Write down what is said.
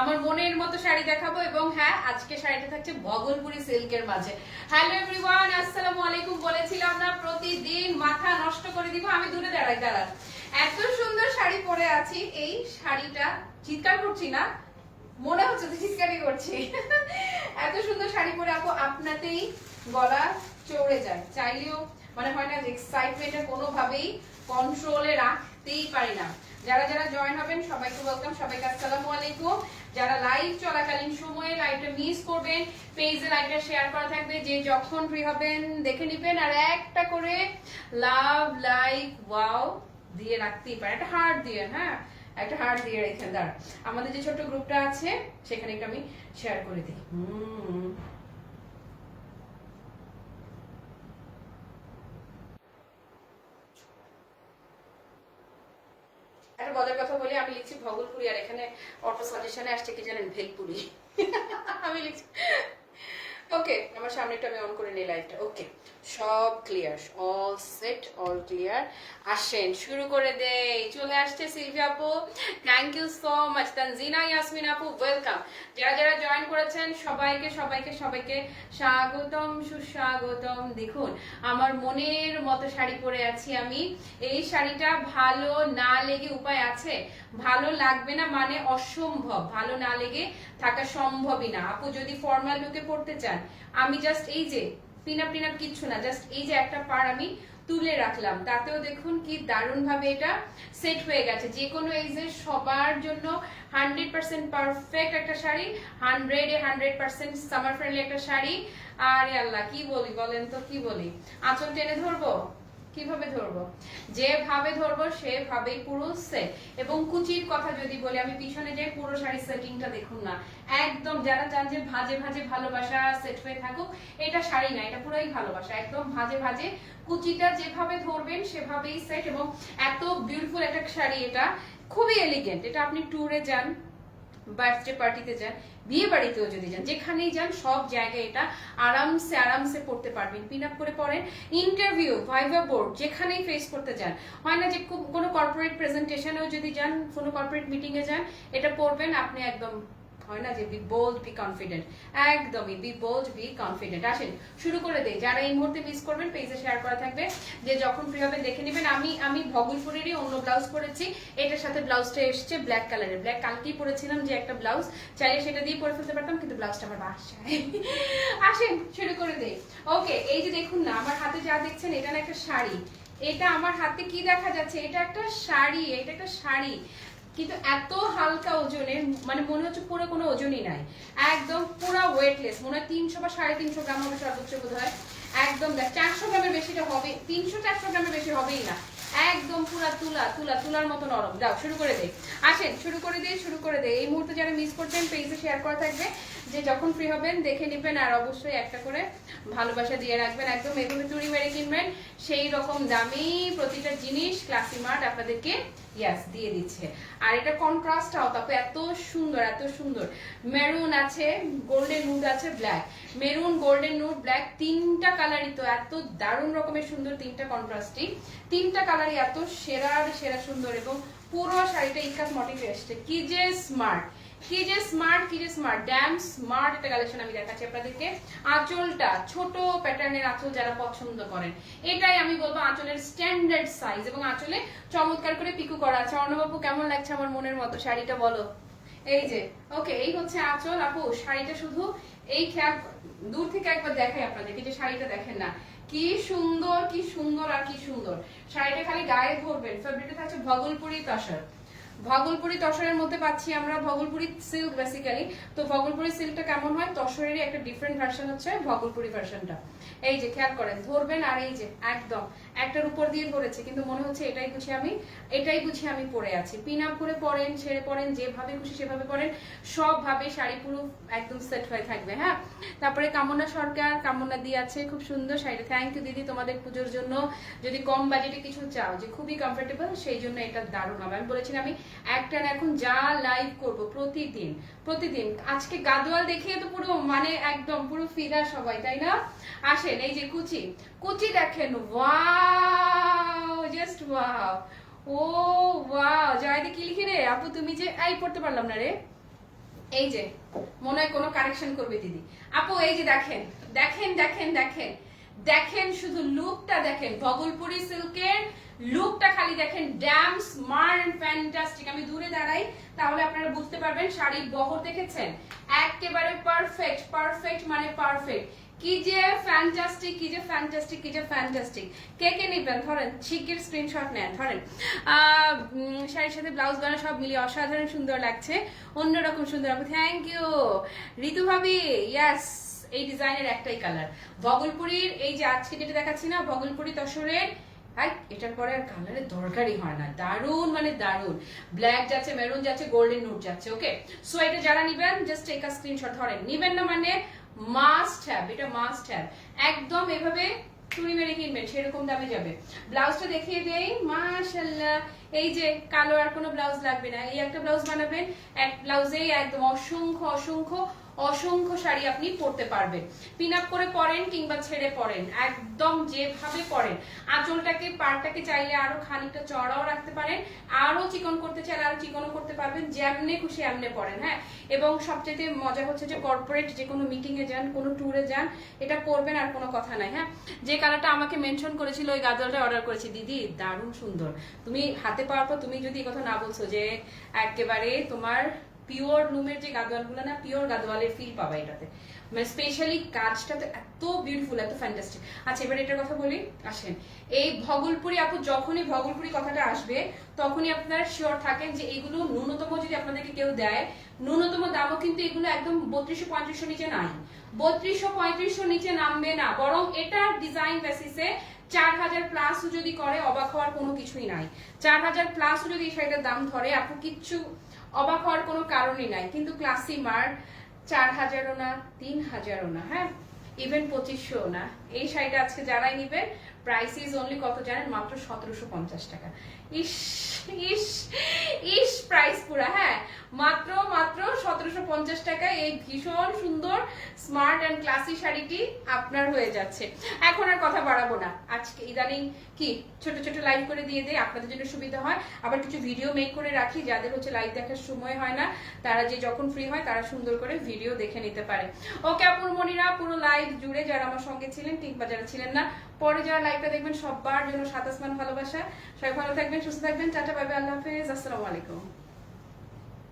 আমার মনের মতো শাড়ি দেখাবো এবং হ্যাঁ আজকে শাড়িটা থাকছে ভগলপুরি সিল্কের মাঝে। হ্যালো এভরিওয়ান আসসালামু আলাইকুম। বলেছিলাম না, প্রতিদিন মাথা নষ্ট করে দিব, আমি দূরে দাঁড়াই, দাঁড়ান। এত সুন্দর শাড়ি পরে আছি, এই শাড়িটা চিৎকার করছি না, মনে হচ্ছে চিৎকারই করছি। এত সুন্দর শাড়ি পরে আপু, আপনাতেই গলা চড়ে যায়। চাইলেও মানে হয় না যে এক্সাইটমেন্টের কোনোভাবেই কন্ট্রোলে রাখতেই পারি না। যারা যারা জয়েন হবেন, সবাইকে ওয়েলকাম সবাইকে আসসালামু আলাইকুম। যারা লাইভ চলাকালীন সময়ে লাইভটা মিস করবেন পেজে লাইভটা শেয়ার করা থাকবে। যে যখন ফ্রি হবেন, দেখে নিবেন আর একটা করে লাভ লাইক ওয়াও দিয়ে রাখতেই পারেন। একটা হার্ট দিয়ে হ্যাঁ? একটা হার্ট দিয়ে রেখে দাঁড়। আমাদের যে ছোট গ্রুপটা আছে, সেখানে একটু আমি শেয়ার করে দিই। হুম একটা বলার কথা বলি আমি লিখছি ভগলপুরি আর এখানে অটো সাজেশনে আসছে কি জানেন, ভেলপুরি। আমি লিখছি। ওকে আমার সামনে একটু আমি অন করে নিই লাইভটা ওকে সব clear all set all clear আসেন, শুরু করে দেই। চলে আসছে সিলভি আপু। Thank you so much Tanjina, Yasmin আপু ওয়েলকাম যারা যারা জয়েন করেছেন, সবাইকে সবাইকে সবাইকে স্বাগতম, সুস্বাগতম। দেখুন, আমার মনের মতো শাড়ি পরে আছি আমি। এই শাড়িটা ভালো না লেগে উপায় আছে? ভালো লাগবে না মানে অসম্ভব। ভালো না লেগে থাকা সম্ভবই না। আপু, যদি ফর্মাল লুকে পড়তে চান, আমি জাস্ট এই যে পিনা পিনা কিচ্ছু না জাস্ট এই যে একটা পার আমি তুলে রাখলাম। তাতেও দেখুন কি দারুণ ভাবে এটা সেট হয়ে গেছে। যে কোনো এজের সবার জন্য হান্ড্রেড পার্সেন্ট পারফেক্ট একটা sari hundred a hundred percent summer friendly একটা শাড়ি। আরে আল্লাহ, কি বলি বলেন তো, কি বলি? আঁচল টেনে ধরবো? কীভাবে ধরবো? যেভাবে ধরবো, সেভাবেই পুরো সেট এবং কুচির কথা যদি বলি, আমি পিছনে যে পুরো শাড়ি সেটিংটা দেখুন না, একদম যারা চান যে ভাজে ভাজে ভালোবাসা সেট হয়ে থাকুক, এটা শাড়ি না, এটা পুরোই ভালোবাসা। একদম ভাজে ভাজে কুচিটা যেভাবে ধরবেন, সেভাবেই সেট এবং এত বিউটিফুল একটা শাড়ি এটা, খুবই এলিগেন্ট এটা আপনি ট্যুরে যান বার্থডে পার্টিতে যান, বিয়ে বাড়িতেও যদি যান, যেখানেই যান, সব জায়গায় এটা আরামসে আরামসে পড়তে পারবেন। পিন আপ করে পড়েন। ইন্টারভিউ ভাইভা বোর্ড যেখানেই ফেস করতে যান। হয় না যে কোনো কর্পোরেট প্রেজেন্টেশনেও যদি যান, কোনো কর্পোরেট মিটিংয়ে যান, এটা পড়বেন, আপনি একদম হয় না যে বি বোল্ড বি কনফিডেন্ট একদমই বি বোল্ড বি কনফিডেন্ট আসেন, শুরু করে দেই। যারা এই মুহূর্তে মিস করবেন পেজে শেয়ার করা থাকবে যে যখন ফ্রি হবে, দেখে নেবেন আমি আমি ভগলপুরেরই অন্য ব্লাউজ পরেছি। এটার সাথে ব্লাউজটা এসছে ব্ল্যাক কালারের ব্ল্যাক কালকেই পরেছিলাম যে একটা ব্লাউজ চাইলে সেটা দিয়ে পরে ফেলতে পারতাম, কিন্তু ব্লাউজটা আমার বাসায় আসেন, শুরু করে দেই। ওকে এই যে দেখুন না, আমার হাতে যা দেখছেন, এটা না একটা শাড়ি। এটা আমার হাতে কি দেখা যাচ্ছে? এটা একটা শাড়ি, এটা একটা শাড়ি। কিন্তু এত হালকা ওজনের মানে মনে হচ্ছে পুরো কোনো ওজনই নাই। একদম পুরো ওয়েটলেস মনে হয় তিনশো বা সাড়ে তিনশো গ্রাম হবে সর্বোচ্চ বোধ হয় একদম দেখ, চারশো গ্রামের বেশিটা হবে, তিনশো চারশো গ্রামের বেশি হবেই না। একদম পুরা তুলা তুলা, তুলার মতো নরম। যাও, শুরু করে দে আসেন, শুরু করে দিয়ে শুরু করে দে এই মুহূর্তে যারা মিস করছেন পেজে শেয়ার করা থাকবে যে যখন ফ্রি হবেন, দেখে নেবেন আর অবশ্যই একটা করে ভালোবাসা দিয়ে রাখবেন। একদম এভাবে চুরি মেরে কিনবেন, সেই রকম দামি প্রতিটা জিনিস ক্লাসি মার্ট আপনাদেরকে ইয়াস দিয়ে দিচ্ছে। আর এটা কন্ট্রাস্ট কন্ট্রাস্টটাও তারপর এত সুন্দর এত সুন্দর। মেরুন আছে গোল্ডেন নুড আছে black maroon golden nude black তিনটা কালারই তো এত দারুণ রকমের সুন্দর তিনটা কন্ট্রাস্টই তিনটা কালারই এত সেরার সেরা সুন্দর এবং পুরো শাড়িটা ইকাস মোটিভে এসছে। কি যে স্মার্ট কি যে স্মার্ট কি যে স্মার্ট ড্যাম স্মার্ট একটা কালেকশন আমি দেখাচ্ছি আপনাদেরকে। আঁচলটা, ছোট প্যাটার্নের আঁচল যারা পছন্দ করেন, এটাই আমি বলব আঁচলের স্ট্যান্ডার্ড সাইজ এবং আঁচলে চমৎকার করে পিকু করা আছে। অর্ণবাবু কেমন লাগছে আমার মনের মতো শাড়িটা বলো? এই যে ওকে এই হচ্ছে আঁচল। আপু, শাড়িটা শুধু এই খেয়াল, দূর থেকে একবার দেখাই আপনাদেরকে যে শাড়িটা দেখেন না। কি সুন্দর কি সুন্দর আর কি সুন্দর। শাড়িটা খালি গায়ে ধরবেন ফেব্রিকটা থাকছে ভগলপুরি তসর ভগলপুরি তসরের মধ্যে পাচ্ছি আমরা ভগলপুরি সিল্ক বেসিক্যালি তো ভগলপুরি সিল্কটা কেমন হয়? তসরেরই একটা ডিফারেন্ট ভার্সন হচ্ছে ভগলপুরি ভার্সনটা এই যে, খেয়াল করেন, ধরবেন আর এই যে, একদম। একটার উপর দিয়ে ধরেছে, কিন্তু মনে হচ্ছে এটাই বুঝি আমি, এটাই বুঝি আমি পরে আছি। পিন আপ করে পরেন, ছেড়ে পরেন, যেভাবে খুশি সেভাবে পরেন, সবভাবে শাড়ি পুরো একদম সেট হয়ে থাকবে হ্যাঁ? তারপরে কামনা সরকার, কামনা দিয়ে আছে, খুব সুন্দর শাড়িটা। থ্যাংক ইউ দিদি তোমাদের পুজোর জন্য। যদি কম বাজেটে কিছু চাও, যে খুবই কমফোর্টেবল সেই জন্য এটা দারুণ হবে। আমি বলেছিলাম আমি একটা এখন যা লাইভ করব প্রতিদিন প্রতিদিন। আজকে গাদোয়াল দেখিয়ে তো পুরো মানে একদম পুরো ফিরা সবাই, তাই না? আসেন, এই যে কুচি। কুচি দেখেন wow just wow oh wow জয়দি কি লিখে রে? আপু, তুমি যে, এই পড়তে পারলাম না রে। এই যে, মনে হয় কোনো কারেকশন করবে দিদি। আপু, এই যে দেখেন দেখেন দেখেন দেখেন। দেখেন শুধু লুকটা দেখেন ভগলপুরি সিল্কের লুকটা খালি দেখেন ড্যাম স্মার্ট এন্ড ফ্যান্টাস্টিক আমি দূরে দাঁড়াই, তাহলে আপনারা বুঝতে পারবেন শাড়ির বহর দেখেছেন? একেবারে পারফেক্ট পারফেক্ট মানে পারফেক্ট কি যে ফ্যান্টাস্টিক কি যে ফ্যান্টাস্টিক কি যে ফ্যান্টাস্টিক কে কে নিবেন? ধরেন, শিগগির স্ক্রিনশট নেন, ধরেন। শাড়ির সাথে ব্লাউজ বানা সব মিলিয়ে অসাধারণ সুন্দর লাগছে। অন্যরকম সুন্দর থ্যাংক ইউ ঋতু ভাবি ইয়াস এই ডিজাইনের একটাই কালার। ভগলপুরীর এই যে আজকে যেটা দেখাচ্ছি না ভগলপুরি তসরের এটার পরে আর কালারের দরকারই হয় না। দারুণ মানে দারুণ ব্ল্যাক যাচ্ছে মেরুন যাচ্ছে গোল্ডেন নুট যাচ্ছে ওকে সো এটা যারা নিবেন জাস্ট আ স্ক্রিনশট ধরেন। নিবেন না মানে মাস্ট হ্যাভ এটা মাস্ট হ্যাভ একদম এভাবে চুরি মেরে কিনবেন, সেরকম দামে যাবে। ব্লাউজটা দেখিয়ে দেই মাশাল্লাহ এই যে কালো আর কোনো ব্লাউজ লাগবে না। এই একটা ব্লাউজ বানাবেন, এক ব্লাউজেই একদম অসংখ্য অসংখ্য অসংখ্য শাড়ি আপনি পরতে পারবেন। পিন আপ করে পরেন কিংবা ছেড়ে পরেন, একদম যেভাবে পরেন। আঁচলটাকে, পাড়টাকে চাইলে আরও খানিকটা চড়াও রাখতে পারেন, আরও চিকন করতে চাইলে আরও চিকনও করতে পারবেন, যেমনে খুশি এমনে পরেন হ্যাঁ? এবং সবচেয়ে মজা হচ্ছে যে কর্পোরেট যে কোনো মিটিং এ যান, কোনো ট্যুরে যান, এটা পরবেন আর কোনো কথা নাই হ্যাঁ? যে কালারটা আমাকে মেনশন করেছিল, ওই গাজলটা অর্ডার করেছি। দিদি, দারুণ সুন্দর। তুমি হাতে পাওয়ার পর তুমি যদি কথা না বলছো যে একেবারে তোমার পিওর লুমের যে গাদোয়ালগুলো না পিওর গাদোয়ালের ফিল পাবা এটাতে। মানে স্পেশালি কাজটা তো এত বিউটিফুল এত ফ্যান্টাস্টিক আচ্ছা এবার এটার কথা বলি, আসেন। এই ভগলপুরি আপু, যখনই ভগলপুরি কথাটা আসবে, তখনই আপনারা শিওর থাকেন যে এগুলো ন্যূনতম যদি আপনাদেরকে কেউ দেয়, ন্যূনতম দামও কিন্তু এগুলো একদম বত্রিশশো পঁয়ত্রিশশো নিচে নাই। বত্রিশশো পঁয়ত্রিশশো নিচে নামবে না, বরং এটা ডিজাইন বেসিসে চার হাজার প্লাস যদি করে, অবাক হওয়ার কোনো কিছুই নাই। চার হাজার প্লাস যদি এই শাড়িটার দাম ধরে, আপু, কিচ্ছু অবাক হওয়ার কোনো কারণই নাই। কিন্তু ক্লাসি মার চার হাজারও না, তিন হাজারও না হ্যাঁ? ইভেন পঁচিশশো না। এই শাড়িটা আজকে যারাই নিবেন অনলি কত জানেন? মাত্র সতেরোশো পঞ্চাশ টাকা। ইস ইস ইস প্রাইস পুরা হ্যাঁ? মাত্র মাত্র সতেরোশো পঞ্চাশ টাকায় এই ভীষণ সুন্দর স্মার্ট অ্যান্ড ক্লাসি শাড়িটি আপনার হয়ে যাচ্ছে। এখন আর কথা বাড়াবো না। আজকে ইদানিং কি, ছোট ছোট লাইভ করে দিয়ে দেয় আপনাদের জন্য সুবিধা হয়। আবার কিছু ভিডিও মেক করে রাখি, যাদের হচ্ছে লাইভ দেখার সময় হয় না, তারা যে যখন ফ্রি হয়, তারা সুন্দর করে ভিডিও দেখে নিতে পারে। ওকে আপুর মনিরা পুরো লাইভ জুড়ে যারা আমার সঙ্গে ছিলেন, কিংবা যারা ছিলেন না, পরে যারা লাইভটা দেখবেন সবার জন্য সাত আসমান ভালোবাসা। সবাই ভালো থাকবেন, সুস্থ থাকবেন। টাটা বাই আল্লাহ হাফিজ। আসসালামু আলাইকুম।